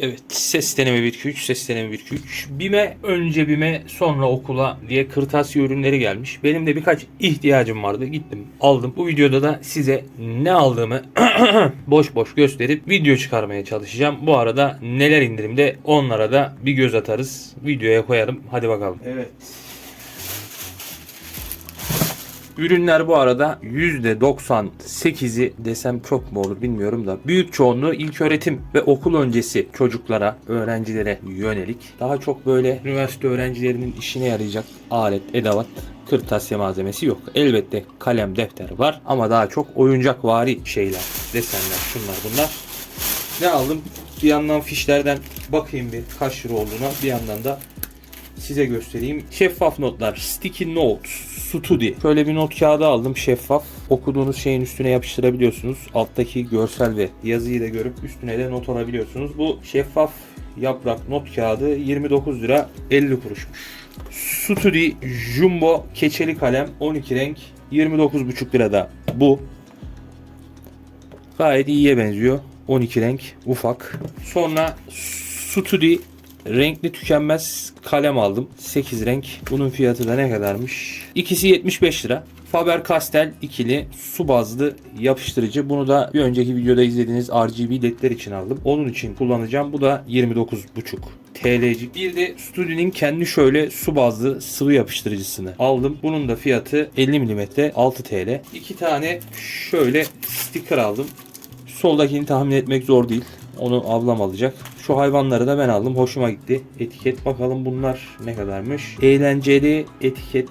Evet ses deneme 1-2-3 ses deneme 1-2-3 BİM'e önce BİM'e sonra okula diye kırtasiye ürünleri gelmiş. Benim de birkaç ihtiyacım vardı gittim aldım. Bu videoda da size ne aldığımı boş boş gösterip video çıkarmaya çalışacağım. Bu arada neler indirimde onlara da bir göz atarız. Videoya koyarım hadi bakalım. Evet. Ürünler bu arada %98'i desem çok mu olur bilmiyorum da büyük çoğunluğu ilk öğretim ve okul öncesi çocuklara, öğrencilere yönelik. Daha çok böyle üniversite öğrencilerinin işine yarayacak alet, edevat, kırtasiye malzemesi yok. Elbette kalem, defter var ama daha çok oyuncak vari şeyler, desenler, şunlar bunlar. Ne aldım? Bir yandan fişlerden bakayım bir kaç lira olduğuna bir yandan da size göstereyim. Şeffaf notlar. Sticky Notes. Studi. Şöyle bir not kağıdı aldım şeffaf. Okuduğunuz şeyin üstüne yapıştırabiliyorsunuz. Alttaki görsel ve yazıyı da görüp üstüne de not alabiliyorsunuz. Bu şeffaf yaprak not kağıdı 29 lira 50 kuruşmuş. Studi Jumbo keçeli kalem 12 renk 29,5 lirada bu. Gayet iyiye benziyor. 12 renk ufak. Sonra Studi renkli tükenmez kalem aldım. 8 renk. Bunun fiyatı da ne kadarmış? İkisi 75 lira. Faber-Castell ikili su bazlı yapıştırıcı. Bunu da bir önceki videoda izlediğiniz RGB ledler için aldım. Onun için kullanacağım. Bu da 29,5 TL'cik. Bir de Studi'nin kendi şöyle su bazlı sıvı yapıştırıcısını aldım. Bunun da fiyatı 50 mm 6 TL. İki tane şöyle sticker aldım. Soldakini tahmin etmek zor değil. Onu ablam alacak. Şu hayvanları da ben aldım. Hoşuma gitti. Etiket bakalım bunlar ne kadarmış. Eğlenceli etiket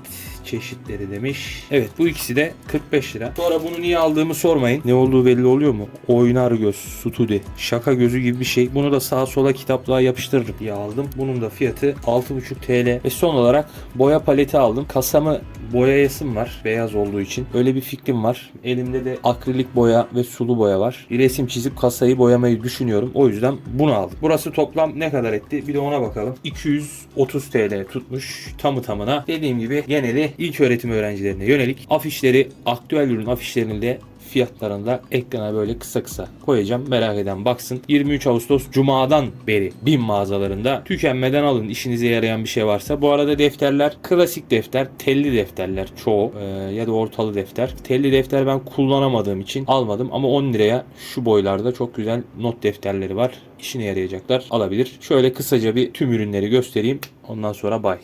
çeşitleri demiş. Evet bu ikisi de 45 lira. Sonra bunu niye aldığımı sormayın. Ne olduğu belli oluyor mu? Oynar göz, studi. Şaka gözü gibi bir şey. Bunu da sağa sola kitaplığa yapıştırırım diye aldım. Bunun da fiyatı 6,5 TL. Ve son olarak boya paleti aldım. Kasamı boyayasım var. Beyaz olduğu için. Öyle bir fikrim var. Elimde de akrilik boya ve sulu boya var. Bir resim çizip kasayı boyamayı düşünüyorum. O yüzden bunu aldım. Burası toplam ne kadar etti? Bir de ona bakalım. 230 TL tutmuş tamı tamına. Dediğim gibi geneli ilk öğretim öğrencilerine yönelik afişleri, aktüel ürün afişlerini de fiyatlarını da ekrana böyle kısa kısa koyacağım. Merak eden baksın. 23 Ağustos Cuma'dan beri BİM mağazalarında tükenmeden alın işinize yarayan bir şey varsa. Bu arada defterler klasik defter, telli defterler çoğu ee, ya da ortalı defter. Telli defter ben kullanamadığım için almadım ama 10 liraya şu boylarda çok güzel not defterleri var. İşine yarayacaklar alabilir. Şöyle kısaca bir tüm ürünleri göstereyim. Ondan sonra bay.